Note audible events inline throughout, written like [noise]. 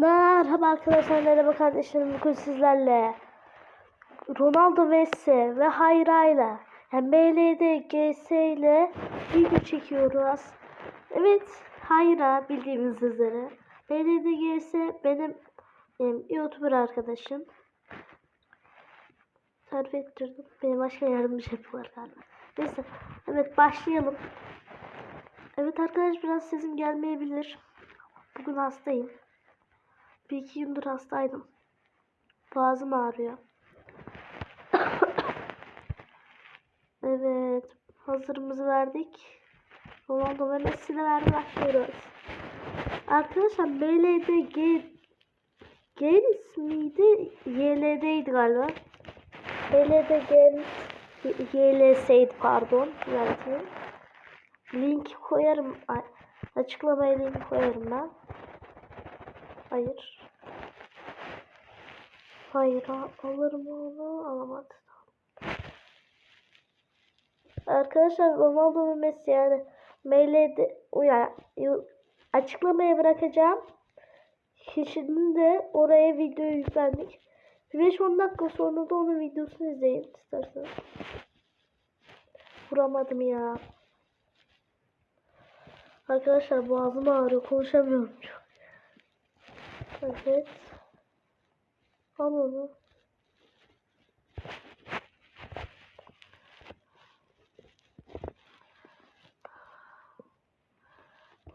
Merhaba arkadaşlar, merhaba kardeşlerim. Bugün sizlerle Ronaldo Messi ve Hayra'yla yani MLD GS ile video çekiyoruz. Evet, Hayra bildiğimiz üzere. MLD GS benim em, YouTuber arkadaşım. Tarif ettirdim. Benim başka yardımcı yapıyorlar galiba. Neyse, evet başlayalım. Evet arkadaş biraz sesim gelmeyebilir. Bugün hastayım. Bir iki gündür hastaydım. Boğazım ağrıyor. [coughs] evet. Hazırımızı verdik. Ronaldo ve Messi de verdi başlıyoruz. Arkadaşlar MLD G Games miydi? YLD'ydi galiba. MLD Games YLS'ydi pardon. Düzelteyim. Link koyarım. Ay, Açıklamaya link koyarım ben. Hayır. Hayır a- alır mı onu? Alamadı. Arkadaşlar Ronaldo ve Messi yani mailde yani açıklamaya bırakacağım. Kişinin de oraya video yüklendik. 5-10 dakika sonra da onun videosunu izleyin isterseniz. Vuramadım ya. Arkadaşlar boğazım ağrıyor. Konuşamıyorum. Evet. Al onu.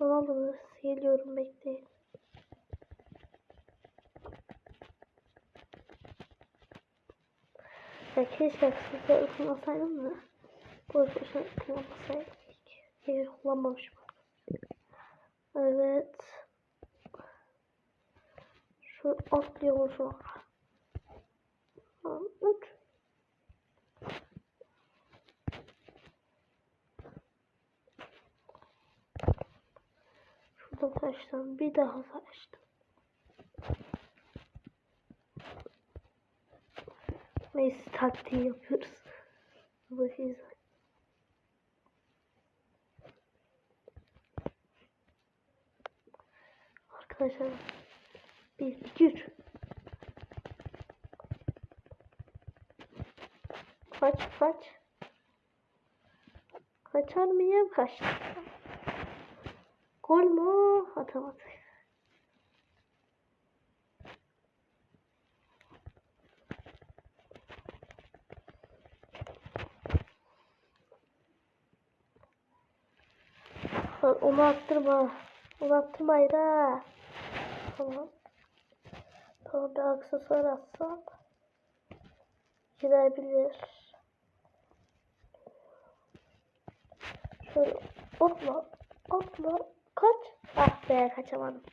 Ronaldo geliyorum bekleyin. Ya keşke aksızda kullanmasaydım da. Boş boşuna kullanmasaydım. Hiç kullanmamışım. Evet. Şu atlıyorum şu an. Ha, Uç. Şuradan taştan bir daha taştım. Neyse taktiği yapıyoruz. Bakayım. Arkadaşlar iki, üç. Kaç, kaç. Kaçar mıyım? Kaçtı. Gol mu? Atamadık. Lan Onu attırma. Onu attırma Ayra. Tamam. Tamam bir aksesuar atsam. Girebilir. Şöyle atla. Atla. Kaç. Ah be kaçamadım.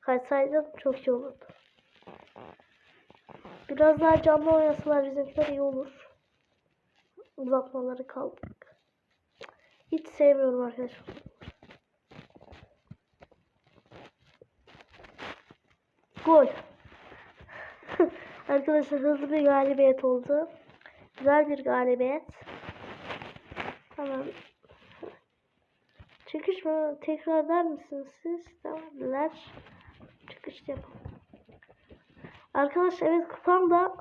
Kaçsaydım çok iyi olurdu. Biraz daha canlı oynasalar bizimkiler iyi olur. Uzatmaları kaldık. Hiç sevmiyorum arkadaşlar. Gol. Arkadaşlar hızlı bir galibiyet oldu. Güzel bir galibiyet. Tamam. Çıkış mı? Tekrar eder misiniz siz? Tamamlar. Çıkış yapalım. Arkadaşlar evet kupam da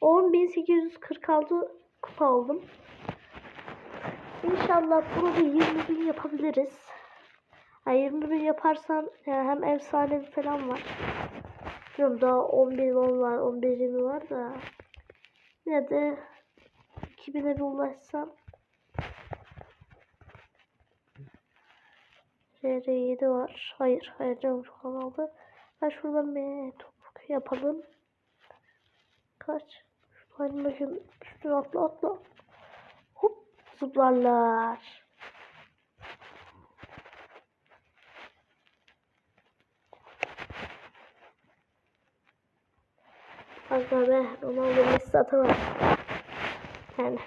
10.846 kupa oldum. İnşallah bunu da 20 bin yapabiliriz. Yani 20 bin yaparsam yani hem efsane falan var. Bilmiyorum daha 11 10 var 11 20 var da. Yine de 2000'e bir ulaşsam. RR7 var. Hayır hayır canım çok aldı. Ben şuradan bir topuk yapalım. Kaç? Şuradan bakayım. Üstüne atla atla. Hop zıplarlar. Aga be Ronaldo Messi atamadı. Yani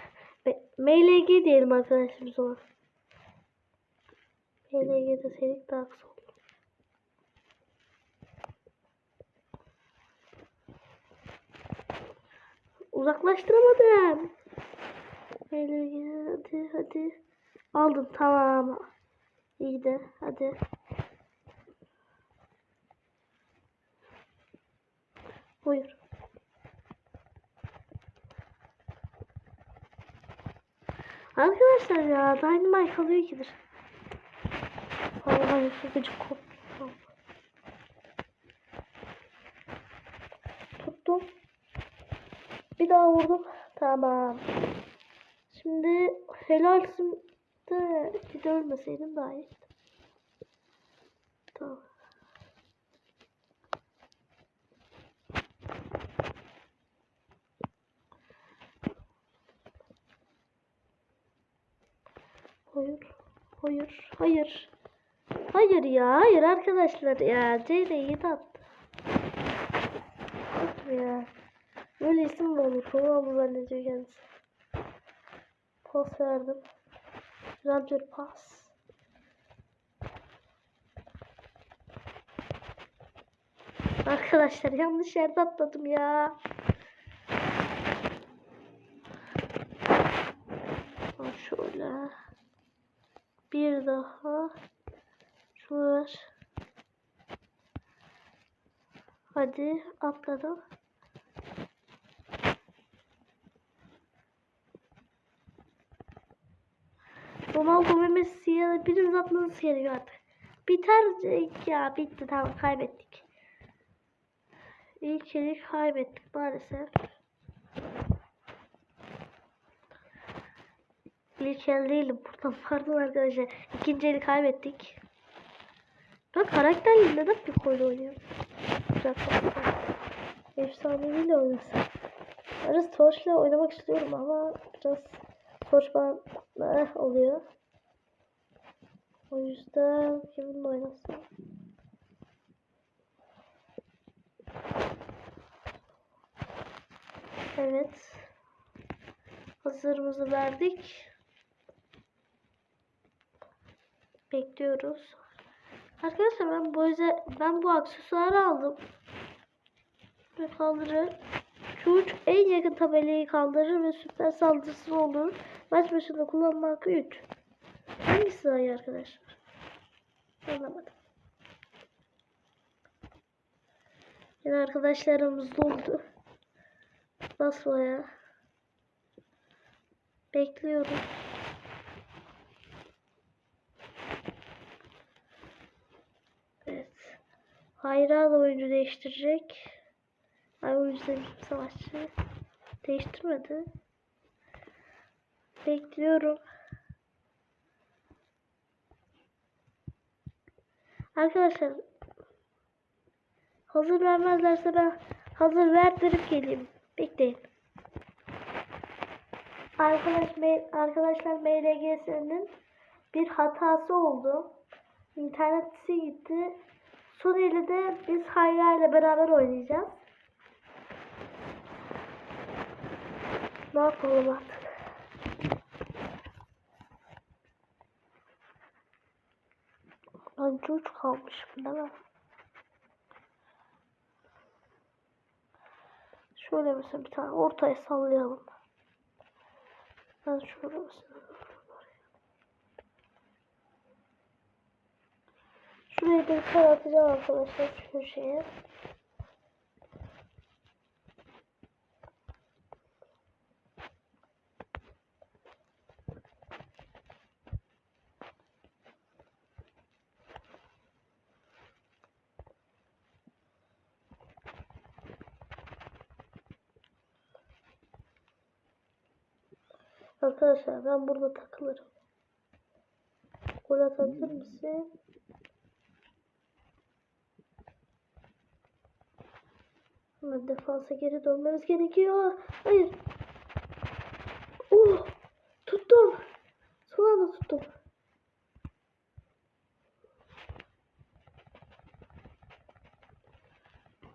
MLG diyelim arkadaşlar o zaman. MLG'de serik daha kısa oldu. Uzaklaştıramadım. MLG hadi hadi. Aldım tamam. İyi de hadi. Buyur. Arkadaşlar ya Dynamite alıyor gidir. Vallahi şu gıcık koptu. Tuttum. Bir daha vurdum. Tamam. Şimdi helalsin de bir de ölmeseydim daha iyi. Tamam. Hayır. Hayır. Hayır. Hayır ya. Hayır arkadaşlar ya. Ceyne iyi. Yok ya. Böyle isim mi olur? Mı zannediyor kendisi. Pas verdim. Güzel pas. Arkadaşlar yanlış yerde atladım ya. Ha, Şöyle. Bir daha. Şunu ver. Hadi atladım. Ronaldo ve Messi'ye biriniz atmanız gerekiyor artık. Biter ya bitti tamam kaybettik. İlk eli kaybettik maalesef. İlk el değil buradan [laughs] pardon arkadaşlar. İkinci eli kaybettik. Ben karakterle neden bir koydu oynuyorum? Karakter. Efsaneviyle oynasın. Arası Torch'la oynamak istiyorum ama biraz Torch bana eh, oluyor. O yüzden kiminle oynasın? Evet. Hazırımızı verdik. Bekliyoruz. Arkadaşlar ben bu özel, ben bu aksesuarı aldım. Ve kaldırır. Şu uç en yakın tabelayı kaldırır ve süper saldırısı olur. Maç başında kullanma hakkı 3. Hangisi daha iyi arkadaşlar? Anlamadım. Yine arkadaşlarımız doldu. Nasıl ya? Bekliyorum. Evet. Hayran oyuncu değiştirecek. Demişim savaşçı. Değiştirmedi. Bekliyorum. Arkadaşlar hazır vermezlerse ben hazır verdirip geleyim. Bekleyin. Arkadaş, arkadaşlar MLGS'nin bir hatası oldu. İnternetisi gitti. Son eli de biz Hayra ile beraber oynayacağız. Ne yapalım artık? Ben uç kalmışım değil mi? Şöyle mesela bir tane ortaya sallayalım. Ben şöyle mesela. Şuraya bir kar atacağım arkadaşlar şu köşeye. Arkadaşlar ben burada takılırım. Gol atabilir misin? Hemen defansa geri dönmemiz gerekiyor. Hayır. Oh! Tuttum. Son anda tuttum.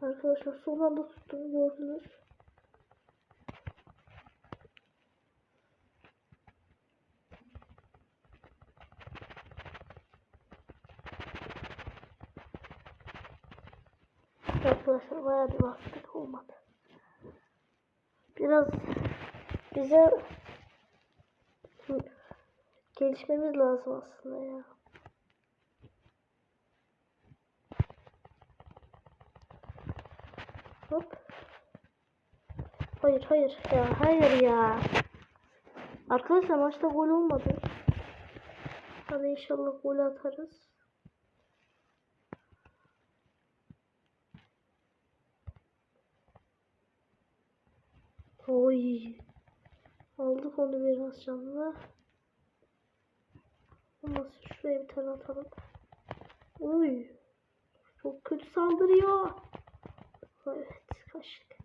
Arkadaşlar son anda tuttum gördünüz. Arkadaşlar bayağı bir vakit olmadı. Biraz bize gelişmemiz lazım aslında ya. Hop. Hayır hayır ya hayır ya. Arkadaşlar maçta gol olmadı. Hadi inşallah gol atarız. Oy. Aldık onu biraz canlı. Ama şuraya bir tane atalım. Oy. Çok kötü saldırıyor. Evet kaçtık.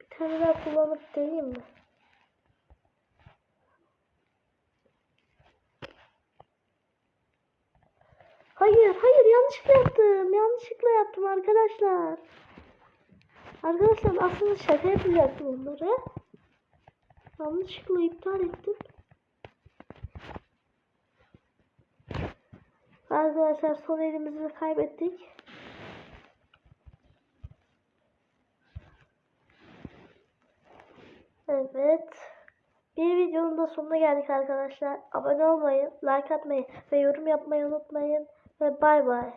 Bir tane daha kullanıp deneyeyim mi? Hayır, hayır yanlışlıkla yaptım. Yanlışlıkla yaptım arkadaşlar. Arkadaşlar aslında şaka yapacaktım onları. Yanlışlıkla iptal ettim. Arkadaşlar son elimizi kaybettik. Evet. Bir videonun da sonuna geldik arkadaşlar. Abone olmayı, like atmayı ve yorum yapmayı unutmayın. Ve bay bay.